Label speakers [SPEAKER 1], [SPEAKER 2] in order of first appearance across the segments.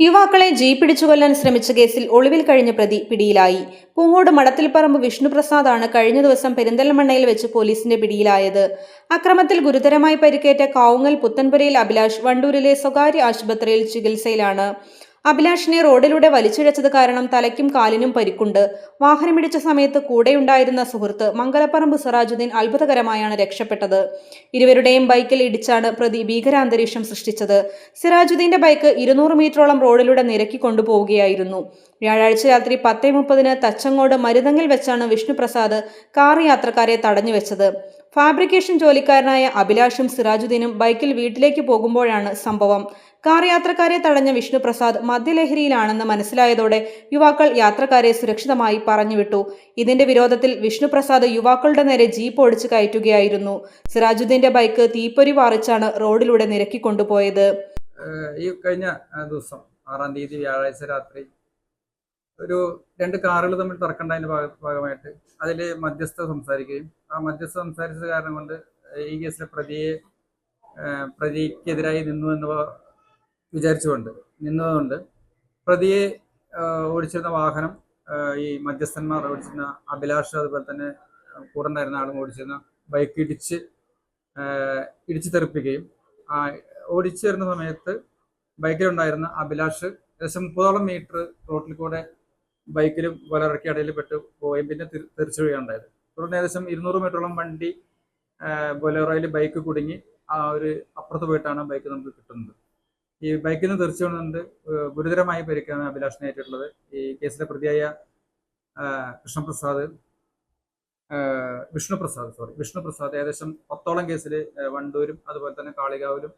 [SPEAKER 1] യുവാക്കളെ ജീ കൊല്ലാൻ ശ്രമിച്ച കേസിൽ ഒളിവിൽ കഴിഞ്ഞ പ്രതി പിടിയിലായി. പൂങ്ങോട് മടത്തിൽപ്പറമ്പ് വിഷ്ണുപ്രസാദാണ് കഴിഞ്ഞ ദിവസം പെരിന്തൽമണ്ണയിൽ വെച്ച് പോലീസിന്റെ പിടിയിലായത്. അക്രമത്തിൽ ഗുരുതരമായി പരിക്കേറ്റ കാവുങ്ങൽ പുത്തൻപുരയിൽ അഭിലാഷ് വണ്ടൂരിലെ സ്വകാര്യ ആശുപത്രിയിൽ ചികിത്സയിലാണ്. അഭിലാഷിനെ റോഡിലൂടെ വലിച്ചുഴച്ചത് കാരണം തലയ്ക്കും കാലിനും പരിക്കുണ്ട്. വാഹനമിടിച്ച സമയത്ത് കൂടെയുണ്ടായിരുന്ന സുഹൃത്ത് മംഗലപ്പറമ്പ് സിറാജുദ്ദീൻ അത്ഭുതകരമായാണ് രക്ഷപ്പെട്ടത്. ഇരുവരുടെയും ബൈക്കിൽ ഇടിച്ചാണ് പ്രതി ഭീകരാന്തരീക്ഷം സൃഷ്ടിച്ചത്. സിറാജുദ്ദീന്റെ ബൈക്ക് ഇരുന്നൂറ് മീറ്ററോളം റോഡിലൂടെ നിരക്കി കൊണ്ടുപോവുകയായിരുന്നു. വ്യാഴാഴ്ച രാത്രി പത്തേ മുപ്പതിന് തച്ചങ്ങോട് മരുതങ്ങിൽ വെച്ചാണ് വിഷ്ണുപ്രസാദ് കാർ യാത്രക്കാരെ തടഞ്ഞു വെച്ചത് ഫാബ്രിക്കേഷൻ ജോലിക്കാരനായ അഭിലാഷും സിറാജുദ്ദീനും ബൈക്കിൽ വീട്ടിലേക്ക് പോകുമ്പോഴാണ് സംഭവം. കാർ യാത്രക്കാരെ തടഞ്ഞ വിഷ്ണുപ്രസാദ് മദ്യലഹരിയിലാണെന്ന് മനസ്സിലായതോടെ യുവാക്കൾ യാത്രക്കാരെ സുരക്ഷിതമായി പറഞ്ഞുവിട്ടു. ഇതിന്റെ വിരോധത്തിൽ വിഷ്ണുപ്രസാദ് യുവാക്കളുടെ നേരെ ജീപ്പ് ഓടിച്ചു കയറ്റുകയായിരുന്നു. സിറാജുദ്ദീന്റെ ബൈക്ക് തീപ്പൊരി വാറിച്ചാണ് റോഡിലൂടെ
[SPEAKER 2] നിരക്കിക്കൊണ്ടുപോയത്. ഈ കഴിഞ്ഞ ദിവസം ആറാം തീയതി വ്യാഴാഴ്ച രാത്രി ഒരു രണ്ട് കാറുകൾ തമ്മിൽ തർക്കണ്ടതിന്റെ ഭാഗ ഭാഗമായിട്ട് അതിൽ മധ്യസ്ഥ സംസാരിക്കുകയും ആ മധ്യസ്ഥ സംസാരിച്ചത് കാരണം കൊണ്ട് ഈ കേസിലെ പ്രതിയെ പ്രതിക്കെതിരായി നിന്നു എന്ന് വിചാരിച്ചുകൊണ്ട് നിന്നതുകൊണ്ട് പ്രതിയെ ഓടിച്ചിരുന്ന വാഹനം ഈ മധ്യസ്ഥന്മാർ ഓടിച്ചിരുന്ന അഭിലാഷ് അതുപോലെ തന്നെ കൂടെ ഉണ്ടായിരുന്ന ആളും ഓടിച്ചിരുന്ന ബൈക്ക് ഇടിച്ചു ഇടിച്ച് തെറിപ്പിക്കുകയും ആ ഓടിച്ചു വരുന്ന സമയത്ത് ബൈക്കിലുണ്ടായിരുന്ന അഭിലാഷ് ഏകദേശം മുപ്പതോളം മീറ്റർ റോട്ടിൽ കൂടെ ബൈക്കിലും വലറക്കി അടയിൽ പെട്ട് പോവുകയും പിന്നെ തിരിച്ചു വീഴുകയുണ്ടായത് തുടർന്ന് ഏകദേശം ഇരുന്നൂറ് മീറ്ററോളം വണ്ടി ബൊലേറോയിൽ ബൈക്ക് കുടുങ്ങി ആ ഒരു അപ്പുറത്ത് പോയിട്ടാണ് ബൈക്ക് നമുക്ക് കിട്ടുന്നത്. ഈ ബൈക്കിൽ നിന്ന് തെറിച്ചു കൊണ്ട് ഗുരുതരമായി പരിക്കാണ് അഭിലാഷിനെ ഏറ്റിട്ടുള്ളത്. ഈ കേസിലെ പ്രതിയായ കൃഷ്ണപ്രസാദ് വിഷ്ണുപ്രസാദ് സോറി വിഷ്ണുപ്രസാദ് ഏകദേശം പത്തോളം കേസിൽ വണ്ടൂരും അതുപോലെ തന്നെ കാളികാവിലും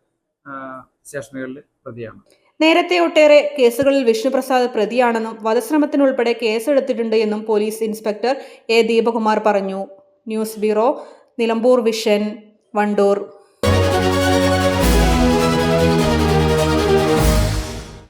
[SPEAKER 2] സ്റ്റേഷനുകളിൽ പ്രതിയാണ്.
[SPEAKER 1] നേരത്തെ ഒട്ടേറെ കേസുകളിൽ വിഷ്ണുപ്രസാദ് പ്രതിയാണെന്നും വധശ്രമത്തിനുൾപ്പെടെ കേസെടുത്തിട്ടുണ്ട് എന്നും പോലീസ് ഇൻസ്പെക്ടർ എ ദീപകുമാർ പറഞ്ഞു. News bureau Nilambur vision Wandoor.